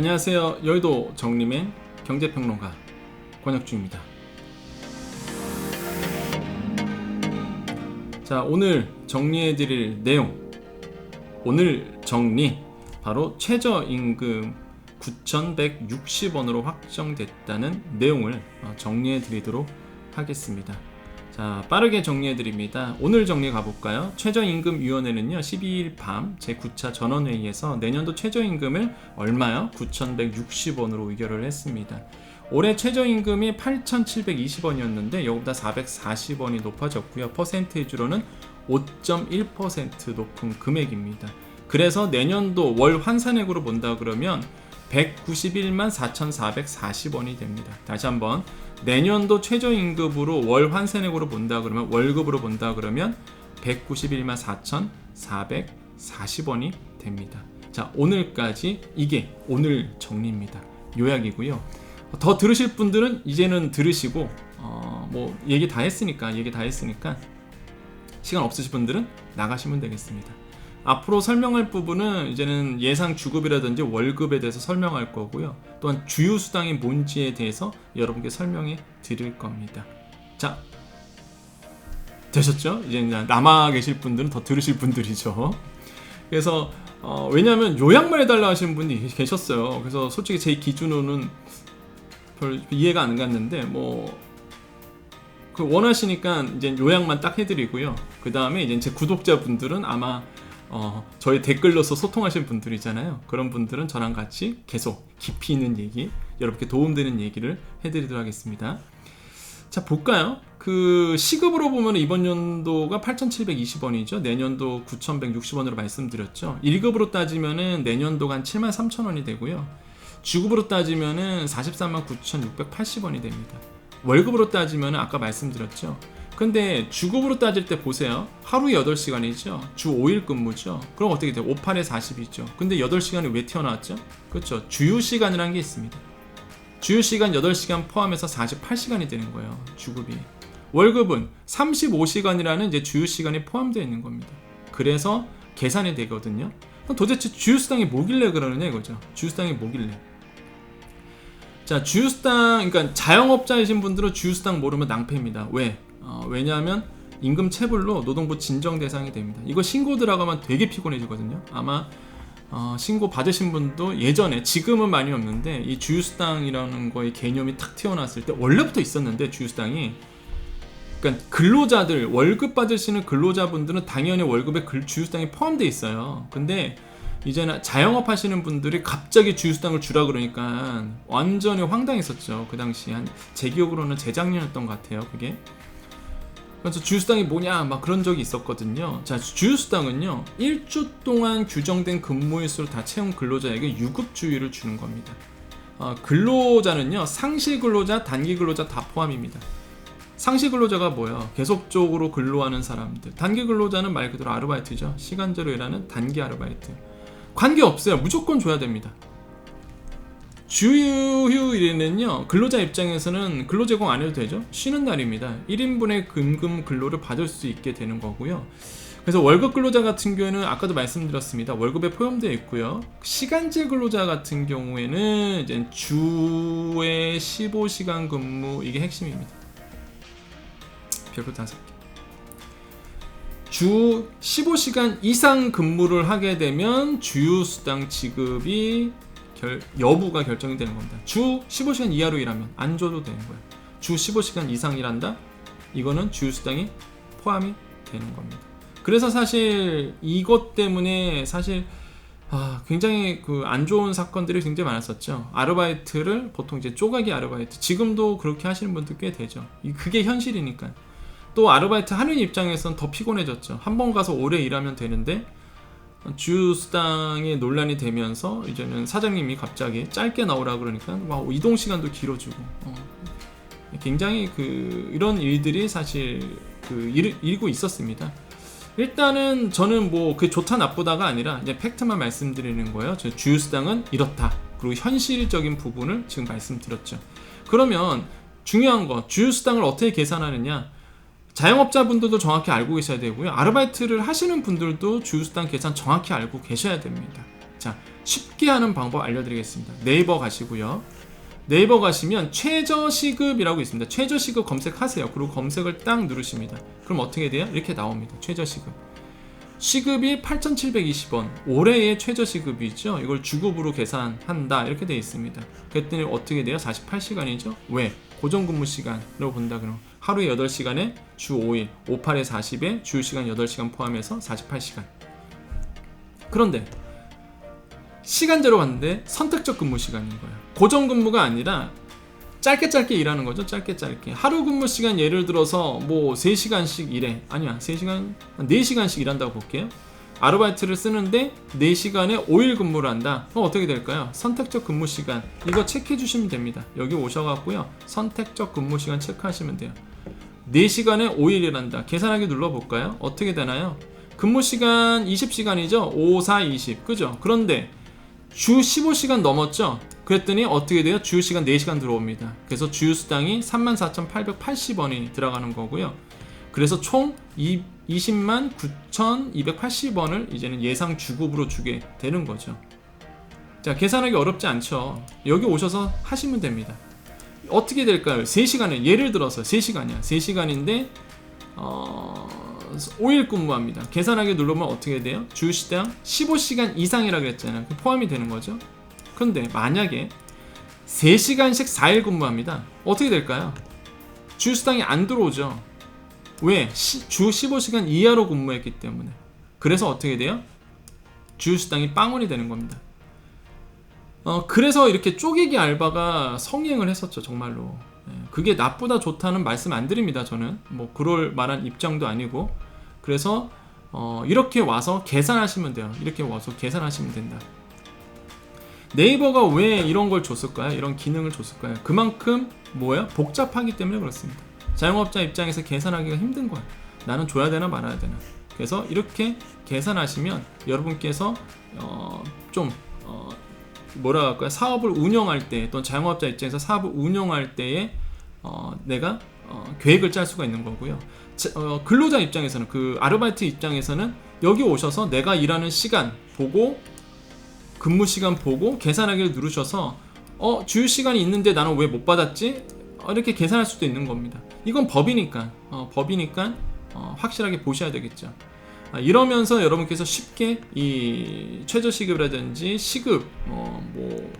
안녕하세요. 여의도 정림의 경제평론가 권혁주입니다. 자, 오늘 정리해드릴 내용. 오늘 정리. 바로 최저임금 9,160원으로 확정됐다는 내용을 어, 정리해드리도록 하겠습니다. 자, 빠르게 정리해드립니다. 오늘 정리 가볼까요? 최저임금위원회는요, 12일 밤 제9차 전원회의에서 내년도 최저임금을 얼마요? 9,160원으로 의결을 했습니다. 올해 최저임금이 8,720원이었는데 이거보다 440원이 높아졌고요. 퍼센테이지로는 5.1% 높은 금액입니다. 그래서 내년도 월 환산액으로 본다 그러면 191만 4,440원이 됩니다. 다시 한번 내년도 최저임금으로 월 환산액으로 본다 그러면 월급으로 본다 그러면 191만 4,440원이 됩니다. 자 오늘까지 이게 오늘 정리입니다. 요약이고요. 더 들으실 분들은 이제는 들으시고 어, 뭐 얘기 다 했으니까 얘기 다 했으니까 시간 없으신 분들은 나가시면 되겠습니다. 앞으로 설명할 부분은 이제는 예상 주급이라든지 월급에 대해서 설명할 거고요. 또한 주요 수당이 뭔지에 대해서 여러분께 설명해 드릴 겁니다. 자, 되셨죠? 이제 남아 계실 분들은 더 들으실 분들이죠. 그래서 어, 왜냐하면 요약만 해달라 하시는 분이 계셨어요. 그래서 솔직히 제 기준으로는 별 이해가 안 갔는데 뭐. 그 원하시니까 이제 요약만 딱 해드리고요. 그 다음에 이제 제 구독자분들은 아마 어, 저희 댓글로서 소통하신 분들이잖아요. 그런 분들은 저랑 같이 계속 깊이 있는 얘기, 여러분께 도움되는 얘기를 해드리도록 하겠습니다. 자, 볼까요? 그 시급으로 보면 이번 연도가 8,720원이죠. 내년도 9,160원으로 말씀드렸죠. 1급으로 따지면은 내년도가 한 7만 3천 원이 되고요. 주급으로 따지면은 44만 9,680원이 됩니다. 월급으로 따지면은 아까 말씀드렸죠. 근데 주급으로 따질 때 보세요. 하루에 8시간이죠. 주 5일 근무죠. 그럼 어떻게 돼요? 5, 8에 40이죠. 근데 8시간이 왜 튀어나왔죠? 그렇죠. 주유 시간이라는 게 있습니다. 주유 시간 8시간 포함해서 48시간이 되는 거예요. 주급이. 월급은 35시간이라는 이제 주유 시간이 포함되어 있는 겁니다. 그래서 계산이 되거든요. 도대체 주유 수당이 뭐길래 그러느냐 이거죠. 주유 수당이 뭐길래. 자, 주유 수당 그러니까 자영업자이신 분들은 주유 수당 모르면 낭패입니다. 왜? 어, 왜냐하면 임금 체불로 노동부 진정 대상이 됩니다. 이거 신고 들어가면 되게 피곤해지거든요. 아마 어, 신고 받으신 분도 예전에 지금은 많이 없는데 이 주유수당이라는 거의 개념이 탁 튀어나왔을 때 원래부터 있었는데 주유수당이 그러니까 근로자들 월급 받으시는 근로자분들은 당연히 월급에 주유수당이 포함되어 있어요. 근데 이제는 자영업 하시는 분들이 갑자기 주유수당을 주라 그러니까 완전히 황당했었죠. 그 당시 한 제 기억으로는 재작년이었던 것 같아요. 그게 그래서 주유수당이 뭐냐 막 그런 적이 있었거든요. 자 주유수당은요 1주 동안 규정된 근무일수를 다 채운 근로자에게 유급 주유를 주는 겁니다. 어, 근로자는요 상시 근로자, 단기 근로자 다 포함입니다. 상시 근로자가 뭐예요? 계속적으로 근로하는 사람들. 단기 근로자는 말 그대로 아르바이트죠. 시간제로 일하는 단기 아르바이트. 관계 없어요. 무조건 줘야 됩니다. 주휴일에는요 근로자 입장에서는 근로 제공 안 해도 되죠? 쉬는 날입니다. 1인분의 금금 근로를 받을 수 있게 되는 거고요. 그래서 월급 근로자 같은 경우에는 아까도 말씀드렸습니다. 월급에 포함되어 있고요. 시간제 근로자 같은 경우에는 이제 주에 15시간 근무 이게 핵심입니다. 별표 다섯 개주 15시간 이상 근무를 하게 되면 주유수당 지급이 결, 여부가 결정이 되는 겁니다. 주 15시간 이하로 일하면 안 줘도 되는 거예요. 주 15시간 이상 일한다? 이거는 주유수당이 포함이 되는 겁니다. 그래서 사실 이것 때문에 사실 아, 굉장히 그 안 좋은 사건들이 굉장히 많았었죠. 아르바이트를 보통 이제 쪼가기 아르바이트. 지금도 그렇게 하시는 분들 꽤 되죠. 그게 현실이니까. 또 아르바이트 하는 입장에선 더 피곤해졌죠. 한 번 가서 오래 일하면 되는데 주수당이 논란이 되면서 이제는 사장님이 갑자기 짧게 나오라 그러니까 와 이동 시간도 길어지고 어. 굉장히 그 이런 일들이 사실 그 일, 일고 있었습니다. 일단은 저는 뭐 그 좋다 나쁘다가 아니라 이제 팩트만 말씀드리는 거예요. 저 주유수당은 이렇다. 그리고 현실적인 부분을 지금 말씀드렸죠. 그러면 중요한 거 주유수당을 어떻게 계산하느냐? 자영업자분들도 정확히 알고 계셔야 되고요. 아르바이트를 하시는 분들도 주유수당 계산 정확히 알고 계셔야 됩니다. 자, 쉽게 하는 방법 알려드리겠습니다. 네이버 가시고요. 네이버 가시면 최저시급이라고 있습니다. 최저시급 검색하세요. 그리고 검색을 딱 누르십니다. 그럼 어떻게 돼요? 이렇게 나옵니다. 최저시급. 시급이 8,720원. 올해의 최저시급이죠. 이걸 주급으로 계산한다. 이렇게 되어 있습니다. 그랬더니 어떻게 돼요? 48시간이죠? 왜? 고정 근무 시간으로 본다 그러면 하루에 8시간에 주 5일, 58에 40에 주 시간 8시간 포함해서 48시간. 그런데 시간제로 봤는데 선택적 근무 시간인 거예요. 고정 근무가 아니라 짧게 짧게 일하는 거죠. 짧게 짧게. 하루 근무 시간 예를 들어서 뭐 3시간씩 일해. 아니야. 3시간, 4시간씩 일한다고 볼게요. 아르바이트를 쓰는데 4시간에 5일 근무를 한다. 그럼 어떻게 될까요? 선택적 근무 시간. 이거 체크해 주시면 됩니다. 여기 오셔갖고요. 선택적 근무 시간 체크하시면 돼요. 4시간에 5일 일한다. 계산하기 눌러볼까요? 어떻게 되나요? 근무 시간 20시간이죠? 5, 4, 20. 그죠? 그런데 주 15시간 넘었죠? 그랬더니 어떻게 돼요? 주 시간 4시간 들어옵니다. 그래서 주유 수당이 34,880원이 들어가는 거고요. 그래서 총 20만 9,280원을 이제는 예상 주급으로 주게 되는 거죠. 자, 계산하기 어렵지 않죠. 여기 오셔서 하시면 됩니다. 어떻게 될까요? 3시간에 예를 들어서 3시간이야. 3시간인데 어 5일 근무합니다. 계산하기 누르면 어떻게 돼요? 주시당 15시간 이상이라고 했잖아요. 그 포함이 되는 거죠. 그런데 만약에 3시간씩 4일 근무합니다. 어떻게 될까요? 주수당이 안 들어오죠. 왜? 시, 주 15시간 이하로 근무했기 때문에. 그래서 어떻게 돼요? 주수당이 빵원이 되는 겁니다. 어, 그래서 이렇게 쪼개기 알바가 성행을 했었죠, 정말로. 예, 그게 나쁘다 좋다는 말씀 안 드립니다, 저는. 뭐, 그럴 만한 입장도 아니고. 그래서, 어, 이렇게 와서 계산하시면 돼요. 이렇게 와서 계산하시면 된다. 네이버가 왜 이런 걸 줬을까요? 이런 기능을 줬을까요? 그만큼 뭐예요? 복잡하기 때문에 그렇습니다. 자영업자 입장에서 계산하기가 힘든 거예요. 나는 줘야 되나 말아야 되나. 그래서 이렇게 계산하시면 여러분께서 어, 좀 어, 뭐라 할까요? 사업을 운영할 때 또는 자영업자 입장에서 사업을 운영할 때에 어, 내가 어, 계획을 짤 수가 있는 거고요. 자, 어, 근로자 입장에서는 그 아르바이트 입장에서는 여기 오셔서 내가 일하는 시간 보고 근무 시간 보고 계산하기를 누르셔서 어 주유 시간이 있는데 나는 왜 못 받았지? 어, 이렇게 계산할 수도 있는 겁니다. 이건 법이니까 어, 법이니까 어, 확실하게 보셔야 되겠죠. 아, 이러면서 여러분께서 쉽게 이 최저 시급이라든지 시급 어, 뭐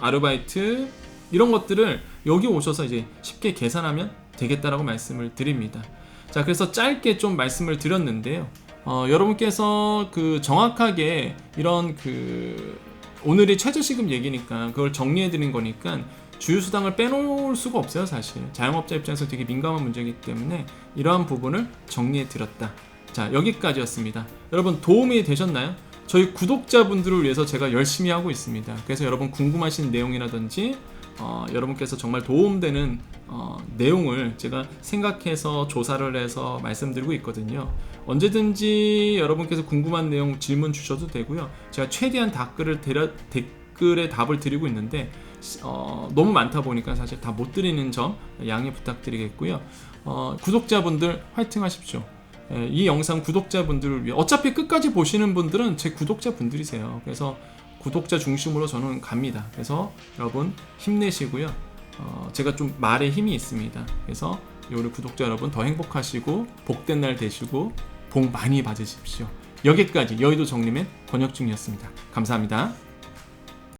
아르바이트 이런 것들을 여기 오셔서 이제 쉽게 계산하면 되겠다라고 말씀을 드립니다. 자 그래서 짧게 좀 말씀을 드렸는데요. 어, 여러분께서 그 정확하게 이런 그 오늘이 최저시급 얘기니까 그걸 정리해 드린 거니까 주유수당을 빼놓을 수가 없어요 사실 자영업자 입장에서 되게 민감한 문제이기 때문에 이러한 부분을 정리해 드렸다 자 여기까지였습니다 여러분 도움이 되셨나요? 저희 구독자분들을 위해서 제가 열심히 하고 있습니다 그래서 여러분 궁금하신 내용이라든지 어, 여러분께서 정말 도움되는 어, 내용을 제가 생각해서 조사를 해서 말씀드리고 있거든요. 언제든지 여러분께서 궁금한 내용 질문 주셔도 되고요. 제가 최대한 댓글을 데려, 댓글에 답을 드리고 있는데 어, 너무 많다 보니까 사실 다 못 드리는 점 양해 부탁드리겠고요. 어, 구독자분들 화이팅 하십시오. 예, 이 영상 구독자분들을 위해 어차피 끝까지 보시는 분들은 제 구독자분들이세요. 그래서 구독자 중심으로 저는 갑니다. 그래서 여러분 힘내시고요. 어, 제가 좀 말에 힘이 있습니다. 그래서 우리 구독자 여러분 더 행복하시고 복된 날 되시고 복 많이 받으십시오. 여기까지 여의도 정림의 권혁중이었습니다. 감사합니다.